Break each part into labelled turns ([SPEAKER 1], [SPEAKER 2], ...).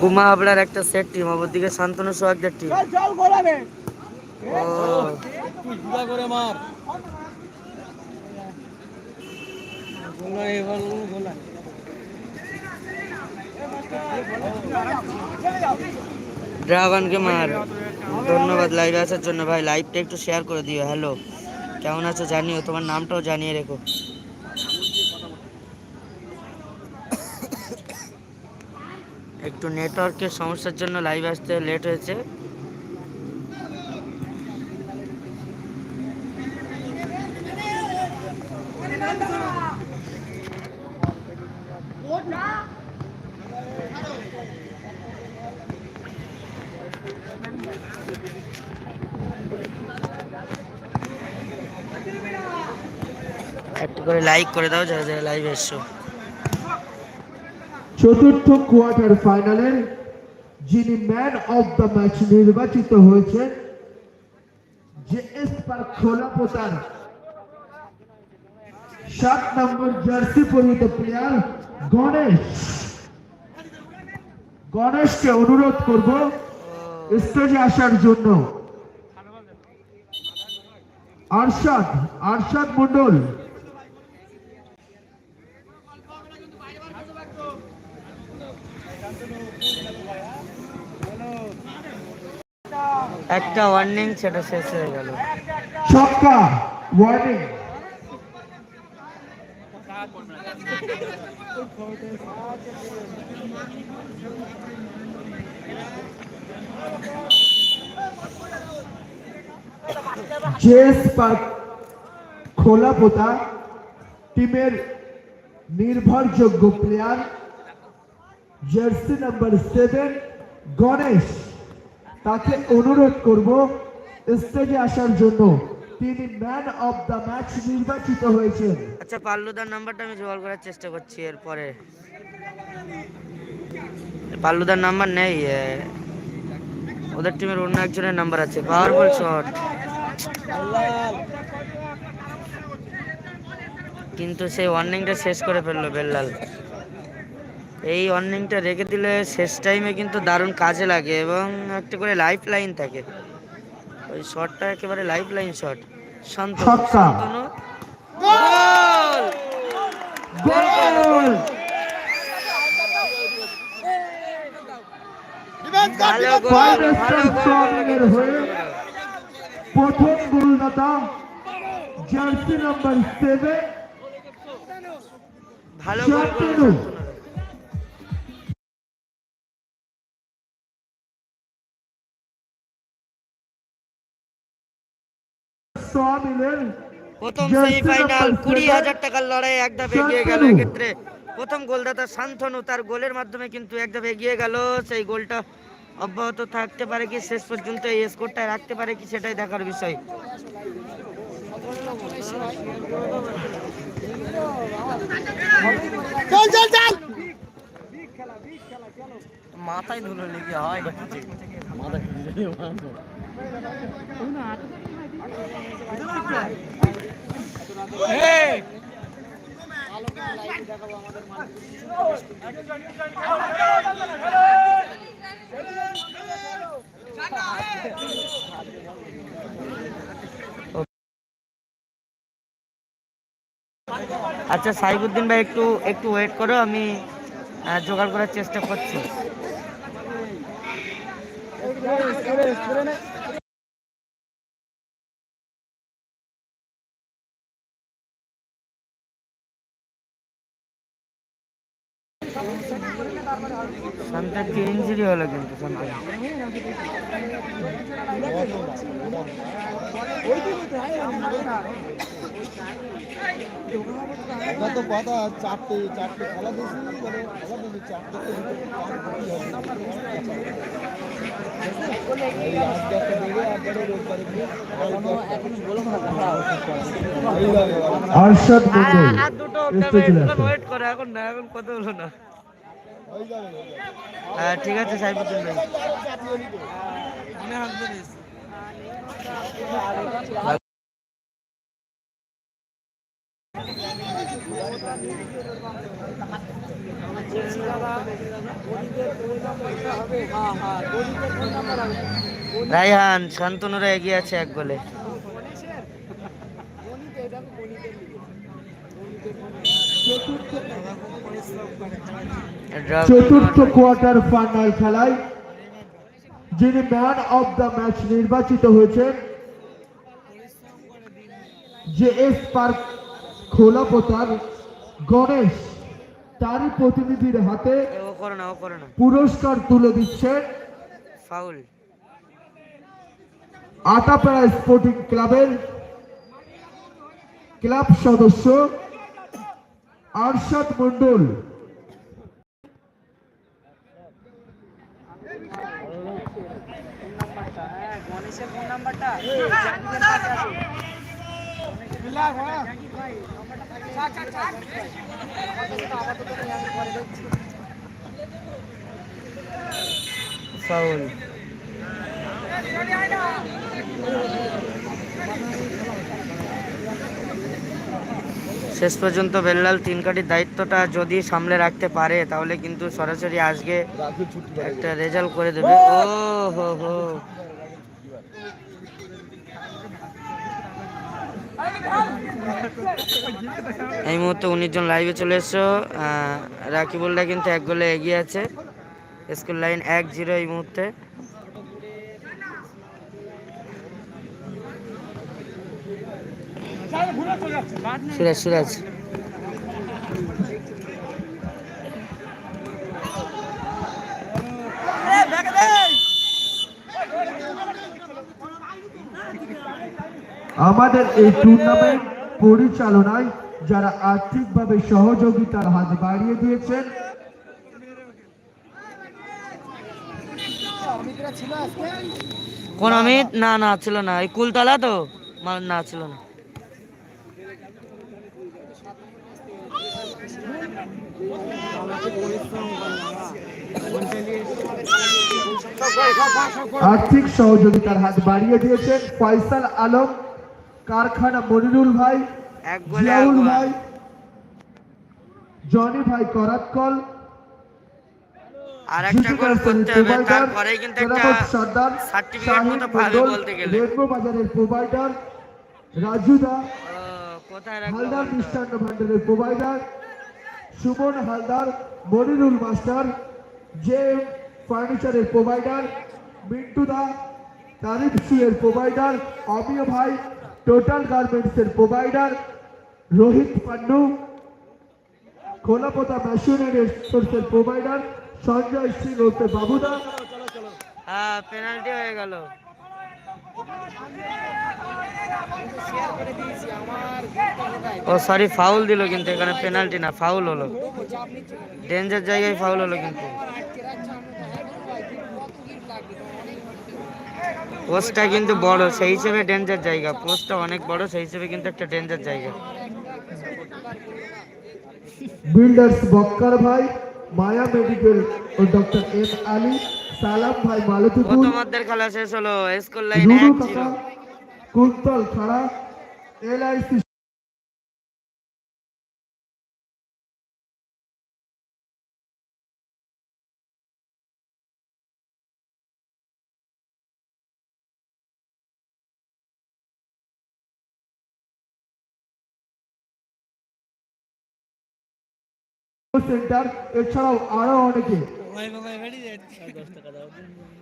[SPEAKER 1] গুমা হাবড়ার একটা set team অপরদিকে Shantanu সোহাগদের team ও
[SPEAKER 2] করে মার
[SPEAKER 1] ড্রাগনকে মার। ধন্যবাদ লাইভে আসার জন্য। ভাই লাইভটা একটু শেয়ার করে দিও। হ্যালো কেমন আছো জানিও? তোমার নামটাও জানিয়ে রেখো। একটু নেটওয়ার্কের সমস্যার জন্য লাইভ আসতে লেট হয়েছে। একটু করে লাইক করে দাও, যারা যারা লাইভে এসছো।
[SPEAKER 3] চতুর্থ কোয়ার্টার ফাইনালে যিনি ম্যান অফ দ্য ম্যাচ নির্বাচিত হয়েছেন, যে এস পার্ক খোলাপোতার সাত নম্বর জার্সি পরিহিত প্লেয়ার গণেশ। গণেশকে অনুরোধ করব স্টেজে আসার জন্য। আরশাদ আরশাদ মন্ডল
[SPEAKER 1] একটা ওয়ার্নিং সেটা শেষ হয়ে গেল।
[SPEAKER 3] ছক্কা ওয়ার্নিং জেস পার্ক খোলাপোতা টিমের নির্ভরযোগ্য player jersey number seven Ganesh. তাকে অনুরোধ করব স্টেজে আসার জন্য। তিনি ম্যান অফ দ্য ম্যাচ নির্বাচিত হয়েছেন।
[SPEAKER 1] আচ্ছা পাল্লুদার নাম্বারটা আমি জোগাড় করার চেষ্টা করছি এরপরে। পাল্লুদার নাম্বার নেই ওদের টিমের অন্য একজনের নাম্বার আছে। পাওয়ারফুল শট কিন্তু সেই ওয়ার্নিংটা শেষ করে ফেলল বেল্লাল। এই ওয়ার্নিংটা রেখে দিলে শেষ টাইমে কিন্তু দারুণ কাজে লাগে এবং একটা করে লাইফ লাইন থাকে। ওই শটটা একেবারে লাইফ লাইন শট শান্তনু ভালো গোল
[SPEAKER 3] ফাইনাল
[SPEAKER 1] ভালো গোল
[SPEAKER 3] স্ট্রাইকারের হয়ে প্রথম গোলদাতা জার্সি নাম্বার সেভেন
[SPEAKER 1] ভালো গোল প্রথম সেমিফাইনাল কুড়ি হাজার টাকার লড়াই এক ধাপ এগিয়ে গেল এক্ষেত্রে। প্রথম গোলদাতা শান্তনু তার গোলের মাধ্যমে কিন্তু এক ধাপ এগিয়ে গেল। সেই গোলটা অব্যাহত থাকতে পারে কি শেষ পর্যন্ত এই স্কোরটা রাখতে পারে কি সেটাই দেখার বিষয়।
[SPEAKER 2] চল চল চল।
[SPEAKER 1] মাথায় ধুলো লেগে হয় আচ্ছা সাইবুদ্দিন ভাই একটু একটু ওয়েট করো আমি জোগাড় করার চেষ্টা করছি। শান্তের কি ইঞ্জুরি হলো কিন্তু
[SPEAKER 2] তো কথা চারটে চারটে খেলা দিয়েছি মানে খেলা দিয়েছি
[SPEAKER 3] আরশাদ মন্ডল
[SPEAKER 1] ওয়েট করে এখন না এখন কত হলো না
[SPEAKER 2] হয়ে যাবে হয়ে যাবে
[SPEAKER 1] হ্যাঁ ঠিক আছে সাইবুদ্দিন ভাই। রাইহান শান্তনুরা এগিয়ে আছে এক গোলে। Draw
[SPEAKER 3] চতুর্থ কোয়ার্টার ফাইনাল খেলায় যিনি ম্যান অফ দ্য ম্যাচ নির্বাচিত হয়েছেন যে এস পার্ক খোলাপোতার গণেশ তারই প্রতিনিধির হাতে পুরস্কার তুলে দিচ্ছেন
[SPEAKER 1] ফাউল
[SPEAKER 3] আটাপাড়া স্পোর্টিং ক্লাবের ক্লাব সদস্য আরশাদ মন্ডল
[SPEAKER 1] ফাউল শেষ পর্যন্ত বেল্লাল তিন কাটির দায়িত্বটা যদি সামলে রাখতে পারে তাহলে কিন্তু সরাসরি আজকে একটা রেজাল্ট করে দেবে। ও হো হো। এই মুহূর্তে উনিশ জন লাইভে চলে এসছো। রাকিবুলরা কিন্তু এক গোলে এগিয়ে আছে। স্কুল লাইন এক জিরো এই মুহূর্তে। সিরাজ সিরাজ।
[SPEAKER 3] আমাদের এই টুর্নামেন্ট পরিচালনায় যারা আর্থিকভাবে সহযোগিতার হাত বাড়িয়ে দিয়েছেন
[SPEAKER 1] কোন অমিত? না না ছিল না। এই কুলতলা তো? না ছিল না।
[SPEAKER 3] আর্থিক সহযোগিতার হাত বাড়িয়ে দিয়েছেন ফয়সাল আলম কারখানা মনিরুল ভাই জিয়াউল ভাই জনি ভাই করাতকল
[SPEAKER 1] আর একটা গোল করতে হবে তারপরেই কিন্তু একটা সার্টিফিকেট মতো পাবে বলতে গেলে।
[SPEAKER 3] রেডমো বাজারের প্রোভাইডার রাজুদা
[SPEAKER 1] কোথায় রাখব
[SPEAKER 3] হালদার মিষ্টান্ন ভান্ডারের provider Suman Haldar, Monirul master J ফার্নিচারের প্রোভাইডার মিন্টু দা, তারিফ এর প্রোভাইডার অমিয় ভাই টোটাল গার্মেন্টসের প্রোভাইডার রোহিত পান্ডু, খোলাপোতা মেশিনারি সোর্সের প্রোভাইডার সঞ্জয় সিং ওরফে বাবুদা।
[SPEAKER 1] হ্যাঁ পেনাল্টি হয়ে গেল। ও সরি ফাউল দিল কিন্তু, এখানে পেনাল্টি না ফাউল হলো। ডেঞ্জার জায়গায় ফাউল হলো কিন্তু। পোস্টটা কিন্তু বড়, সেই হিসেবে ডেঞ্জার জায়গা। পোস্টটা অনেক বড়, সেই হিসেবে কিন্তু একটা ডেঞ্জার জায়গা।
[SPEAKER 3] বিল্ডার্স বক্কার ভাই, মায়া মেডিকেল ও ডক্টর এম আলী। সালাম ভাই
[SPEAKER 1] খেলা শেষ হলো স্কুল লাইন
[SPEAKER 3] রুরু
[SPEAKER 1] এক
[SPEAKER 3] কাকা
[SPEAKER 1] জিরো।
[SPEAKER 3] কুন্তল খাড়া এলআইসি সেন্টার এছাড়াও আরও অনেকে।
[SPEAKER 2] ধরে নাও বলো ধরে নাও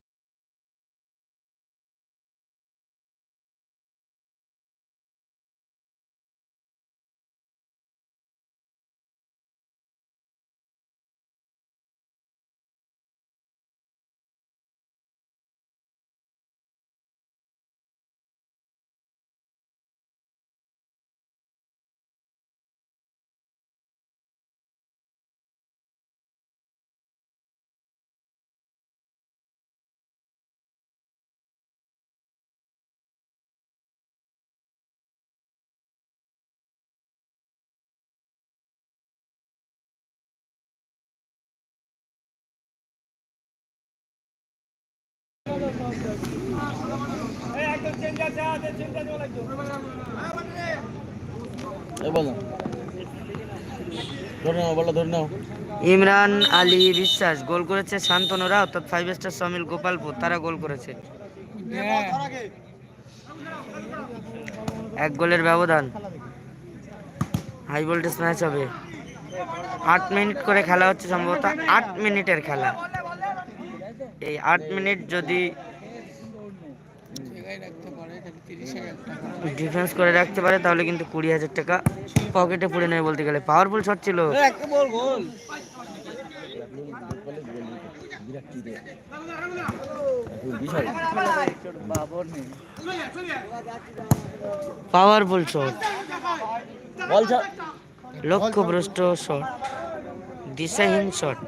[SPEAKER 1] ইমরান আলী বিশ্বাস, গোল করেছে শান্তনু রাও অর্থাৎ ফাইভ স্টার সমিল গোপালপুর, তারা গোল করেছে। এক গোলের ব্যবধান। হাই ভোল্টেজ ম্যাচ হবে। আট মিনিট করে খেলা হচ্ছে সম্ভবত, আট মিনিটের খেলা। এই আট মিনিট যদি ডিফেন্স করে রাখতে পারে তাহলে কিন্তু কুড়ি হাজার টাকা পকেটে পুড়ে নেবে বলতে গেলে। পাওয়ারফুল শট ছিল। পাওয়ারফুল শট লক্ষ্যভ্রষ্ট শট দিশাহীন শট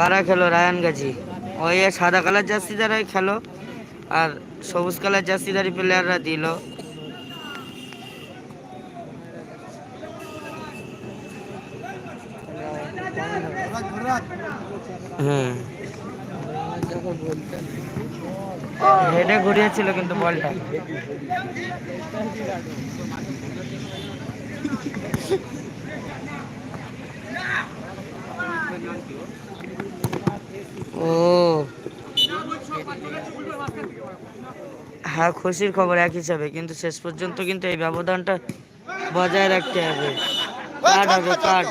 [SPEAKER 1] কারা খেলো রায়ান গাজী? ওই সাদা কালার জার্সিদারাই খেলো আর সবুজ কালার জার্সিদারি প্লেয়াররা দিল। হুম। হেডে ঘুরিয়েছিল কিন্তু বলটা। ও। হ্যাঁ খুশির খবর এক হিসাবে কিন্তু শেষ পর্যন্ত কিন্তু এই ব্যবধানটা বজায় রাখতে হবে। কার্ড হবে কার্ড।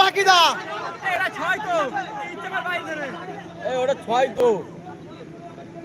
[SPEAKER 2] বাকি দা এই ওটা ছয় তো।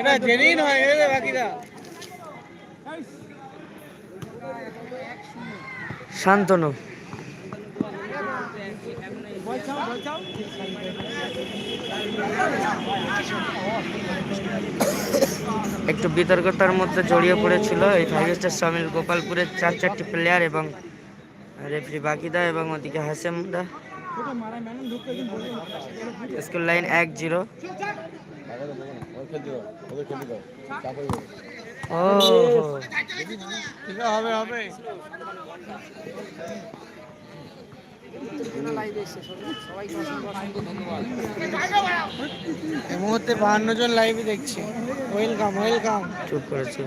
[SPEAKER 2] এটা জেনুইন হয় রে বাকিরা।
[SPEAKER 1] শান্তনু। একটু বিতর্কতার মধ্যে জড়িয়ে পড়েছিল এই ফাইভ স্টার সামিল গোপালপুরের চার চারটি প্লেয়ার এবং রেফরি বাকিদা এবং ওদিকে হাসেমদা স্কুল লাইন এক জিরো। ও।
[SPEAKER 2] হবে হবে এই মুহূর্তে বাহান্ন জন লাইভে দেখছি। ওয়েলকাম ওয়েলকাম
[SPEAKER 1] চুপ করেছে।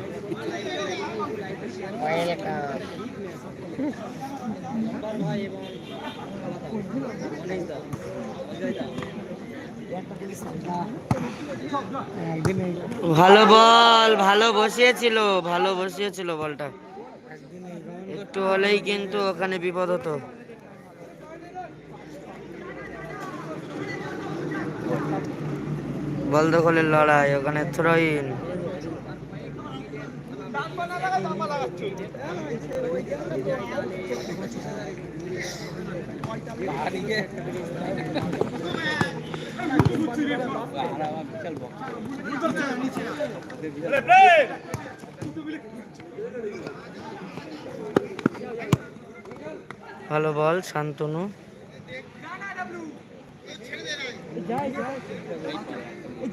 [SPEAKER 1] ভালো বল, ভালো বসিয়েছিল ভালো বসিয়েছিল বলটা। একটু হলেই কিন্তু ওখানে বিপদ হতো। বল দখলের লড়াই, ওখানে থ্রোইন ভালো বল শান্তনু।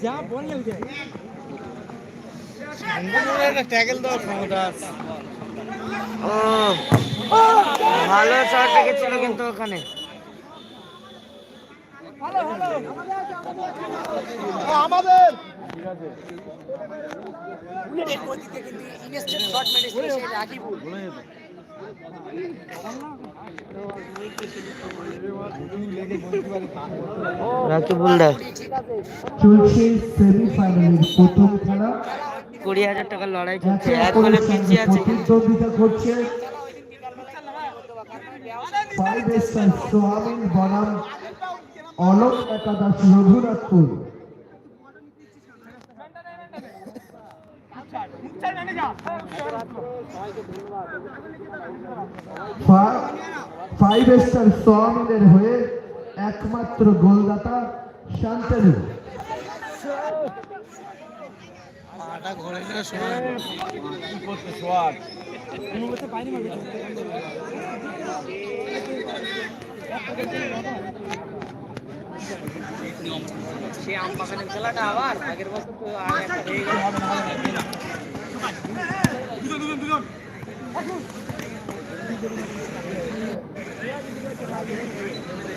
[SPEAKER 2] যা বল
[SPEAKER 1] ও ভালো শট রেখেছিল কিন্তু ওখানে।
[SPEAKER 2] আমাদের
[SPEAKER 1] রাকিবুলদা
[SPEAKER 3] চলছে সেমিফাইনালের প্রথম খেলা।
[SPEAKER 1] কুড়ি হাজার টাকার লড়াই চলছে।
[SPEAKER 3] একে
[SPEAKER 1] গোলে পিছিয়ে আছে
[SPEAKER 3] প্রতিদ্বন্দ্বিতা করছে। ফাইভ স্টার সোহামিন বনাম অলোক একাদশ রঘুনাথপুর। ফাইভ স্টার সোয়ামিনের হয়ে একমাত্র গোলদাতা শান্তনু।
[SPEAKER 2] পাটা ঘোরে না
[SPEAKER 1] সে আম বাগানের খেলাটা আবার আগের বছর তো আর একটা হয়ে গেল।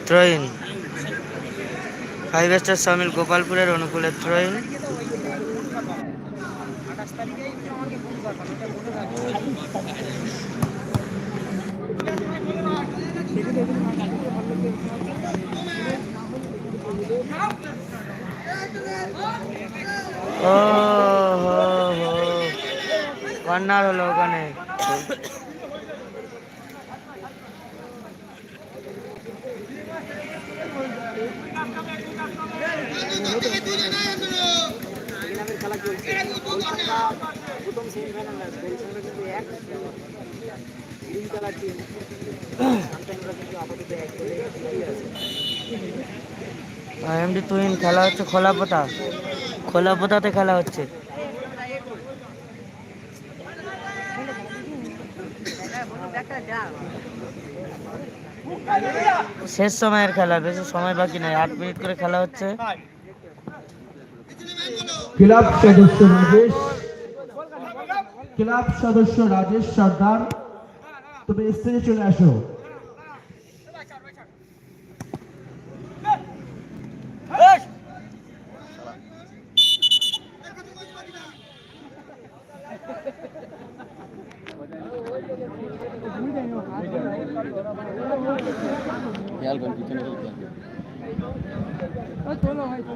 [SPEAKER 1] ট্রেন ফাইভ স্টার সামিল গোপালপুরের অনুকূলের ট্রেন কর্নার হলো ওখানে। এমডি তুহিন খেলা হচ্ছে খোলাপোতা। খোলাপোতাতে খেলা হচ্ছে। শেষ সময়ের খেলা বেশি সময় বাকি নাই। আট মিনিট করে খেলা হচ্ছে।
[SPEAKER 3] ক্লাব সদস্য রাজেশ ক্লাব সদস্য রাজেশ সর্দার তুমি স্টেজে চলে আসো।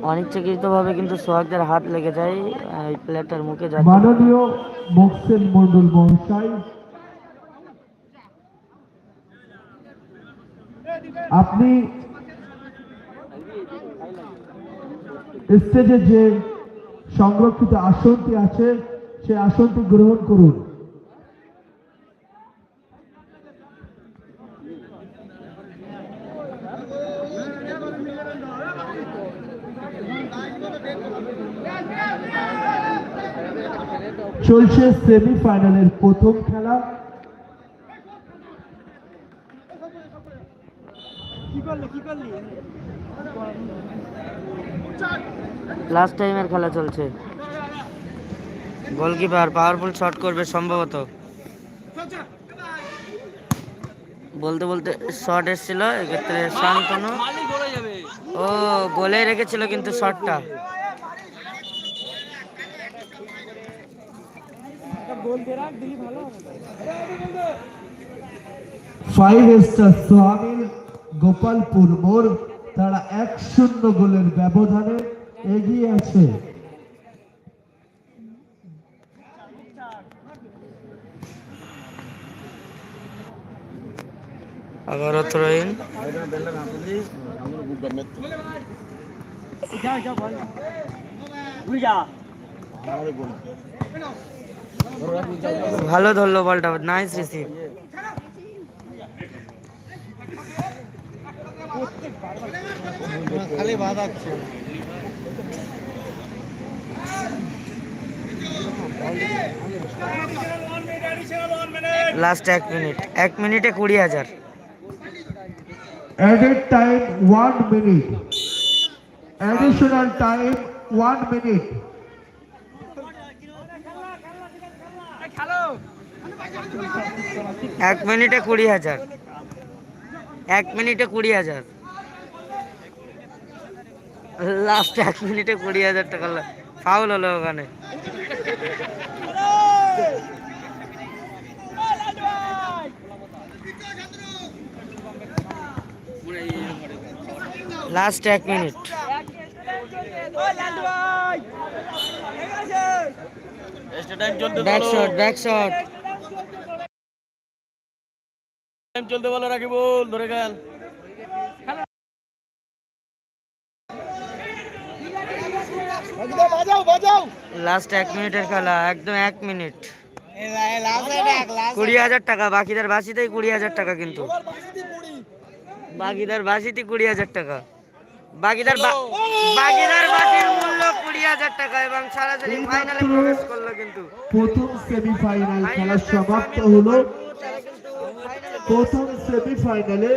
[SPEAKER 1] অনিচ্ছাকৃত ভাবে কিন্তু সোহাগদের হাত লেগে যায় এই প্লেয়ারটার মুখে যাচ্ছে।
[SPEAKER 3] মাননীয় মোকসেন মন্ডল আপনি স্টেজে যে সংরক্ষিত আসনটি আছে সেই আসনটি গ্রহণ করুন। চলছে সেমিফাইনালের প্রথম খেলা।
[SPEAKER 1] লাস্ট টাইমের খেলা চলছে। গোলকিপার পাওয়ারফুল শট করবে সম্ভবত। বলতে বলতে শট এসেছিল, এক্ষেত্রে শান্তনু। ও গোলে রেখেছিল কিন্তু শটটা
[SPEAKER 3] ফাইভ স্টার সোহামিল গোপালপুর মোড় তারা এক শূন্য গোলের ব্যবধানে এগিয়ে আছে।
[SPEAKER 1] থ্রোইন ভালো ধরলো বলটা নাইস রিসিভ
[SPEAKER 2] খালি
[SPEAKER 1] লাস্ট এক মিনিট এক মিনিটে কুড়ি হাজার
[SPEAKER 3] added time one minute additional time one minute
[SPEAKER 1] এক মিনিটে কুড়ি হাজার। এক মিনিটে কুড়ি হাজার। লাস্ট এক মিনিটে কুড়ি হাজার টাকা ফাউল হলো ওখানে। লাস্ট এক minute. Back shot back shot
[SPEAKER 4] চলতে বলো রাকিবুল ধরে গেল।
[SPEAKER 1] লাস্ট এক মিনিটের খেলা একদম এক মিনিট। কুড়ি হাজার টাকা বাকিদের বাসিতেই কুড়ি হাজার টাকা কিন্তু। বাকিদার বাসিতে কুড়ি হাজার টাকা। বাকিদার বা- বাকিদার বাসির মূল্য কুড়ি হাজার টাকা এবং সরাসরি ফাইনালে প্রবেশ করল কিন্তু।
[SPEAKER 3] প্রথম সেমিফাইনাল খেলা সমাপ্ত হলো। প্রথম সেমিফাইনালে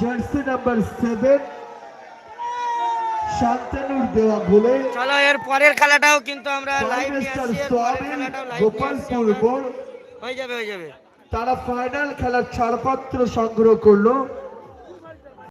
[SPEAKER 3] জার্সি নাম্বার সেভেন শান্তানুর দেওয়া বলে
[SPEAKER 1] চলো এর পরের খেলাটাও কিন্তু আমরা লাইভ
[SPEAKER 3] গোপালপুর। বোর্ড
[SPEAKER 1] হয়ে যাবে হয়ে যাবে।
[SPEAKER 3] তারা ফাইনাল খেলার ছাড়পত্র সংগ্রহ করল।